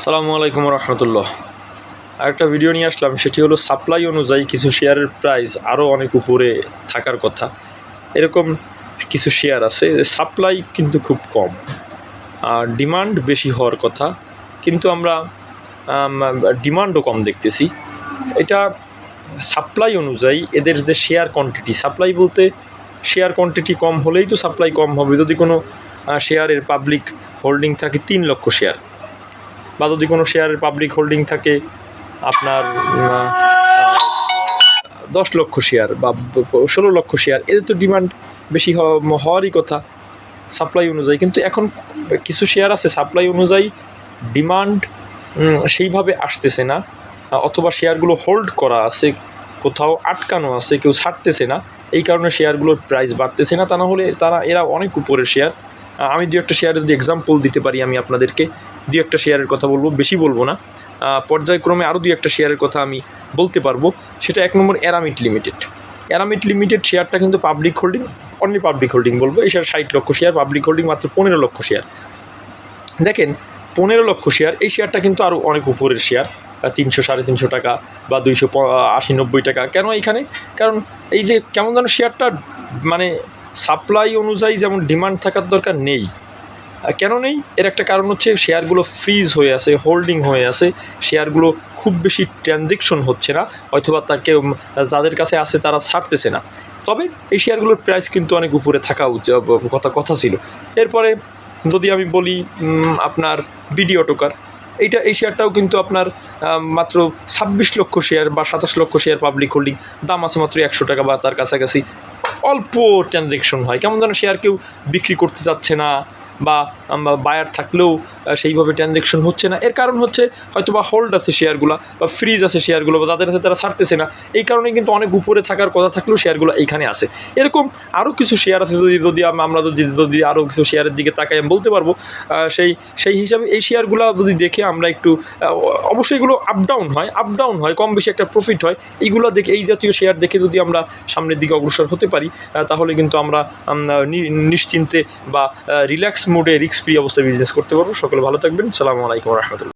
আসসালামু আলাইকুম রহমতুল্লাহ। আরেকটা ভিডিও নিয়ে আসলাম, সেটি হলো সাপ্লাই অনুযায়ী কিছু শেয়ারের প্রাইস আরও অনেক উপরে থাকার কথা। এরকম কিছু শেয়ার আছে সাপ্লাই কিন্তু খুব কম। আর ডিমান্ড বেশি হওয়ার কথা, কিন্তু আমরা ডিমান্ডও কম দেখতেছি। এটা সাপ্লাই অনুযায়ী এদের যে শেয়ার কোয়ান্টিটি সাপ্লাই বলতে শেয়ার কোয়ান্টিটি কম হলেই তো সাপ্লাই কম হবে। যদি কোনো শেয়ারের পাবলিক হোল্ডিং থাকে তিন লক্ষ শেয়ার বা যদি কোনো শেয়ারের পাবলিক হোল্ডিং থাকে, আপনার দশ লক্ষ শেয়ার বা ষোলো লক্ষ শেয়ার এদের তো ডিমান্ড বেশি হওয়া- হওয়ারই কথা সাপ্লাই অনুযায়ী। কিন্তু এখন কিছু শেয়ার আছে সাপ্লাই অনুযায়ী ডিমান্ড সেইভাবে আসতেছে না। অথবা শেয়ারগুলো হোল্ড করা আছে, কোথাও আটকানো আছে, কেউ ছাড়তেছে না। এই কারণে শেয়ারগুলোর প্রাইস বাড়তেছে না। তা না হলে তারা, এরা অনেক উপরের শেয়ার আমি দু একটা শেয়ারের যদি এক্সাম্পল দিতে পারি আমি আপনাদেরকে, দু একটা শেয়ারের কথা বলব, বেশি বলব না। পর্যায়ক্রমে আরও দু একটা শেয়ারের কথা আমি বলতে পারব। সেটা এক নম্বর অ্যারামিট লিমিটেড অ্যারামিট লিমিটেড শেয়ারটা কিন্তু public holding only public holding বলব। এই শেয়ার ষাট লক্ষ শেয়ার পাবলিক হোল্ডিং মাত্র পনেরো লক্ষ শেয়ার দেখেন, পনেরো লক্ষ শেয়ার এই শেয়ারটা কিন্তু আরও অনেক উপরের শেয়ার তিনশো, সাড়ে তিনশো টাকা বা দুইশো আশি, নব্বই টাকা। কেন এখানে কারণ এই যে কেমন যেন শেয়ারটা মানে সাপ্লাই অনুযায়ী যেমন ডিমান্ড থাকার দরকার নেই কেন নেই? এর একটা কারণ হচ্ছে শেয়ারগুলো ফ্রিজ হয়ে আছে, হোল্ডিং হয়ে আছে, শেয়ারগুলো খুব বেশি ট্রানজেকশন হচ্ছে না, অথবা তাকে যাদের কাছে আছে তারা ছাড়তেছে না। তবে এই শেয়ারগুলোর প্রাইস কিন্তু অনেক উপরে থাকা কথা কথা ছিল। এরপরে যদি আমি বলি আপনার বিডি অটোকার, এইটা, এই শেয়ারটাও কিন্তু আপনার মাত্র ছাব্বিশ লক্ষ শেয়ার বা সাতাশ লক্ষ শেয়ার পাবলিক হোল্ডিং, দাম আছে মাত্র একশো টাকা বা তার কাছাকাছি অল্প ট্রানজেকশন হয়। কেমন যেন শেয়ার কেউ বিক্রি করতে চাচ্ছে না। বা বায়ার থাকলেও সেইভাবে ট্রানজেকশন হচ্ছে না। এর কারণ হচ্ছে হয়তো বা হোল্ড আছে শেয়ারগুলো বা ফ্রিজ আছে শেয়ারগুলো বা তাদের হাতে তারা ছাড়তেছে না। এই কারণে কিন্তু অনেক উপরে থাকার কথা থাকলেও শেয়ারগুলো এইখানে আছে। এরকম আরও কিছু শেয়ার আছে যদি যদি আমরা যদি যদি আরও কিছু শেয়ারের দিকে তাকাই, আমি বলতে পারব সেই সেই হিসাবে এই শেয়ারগুলো যদি দেখে আমরা একটু অবশ্যই এগুলো আপ ডাউন হয় আপ ডাউন হয়, কম বেশি একটা প্রফিট হয়, এইগুলো দেখে, এই জাতীয় শেয়ার দেখে যদি আমরা সামনের দিকে অগ্রসর হতে পারি তাহলে কিন্তু আমরা নিশ্চিন্তে বা রিল্যাক্স মোডে রিক্স ফ্রি অবস্থায় বিজনেস করতে পারব। সকলে ভালো থাকবেন। সালামু আলাইকুম রহমতুল্লাহ।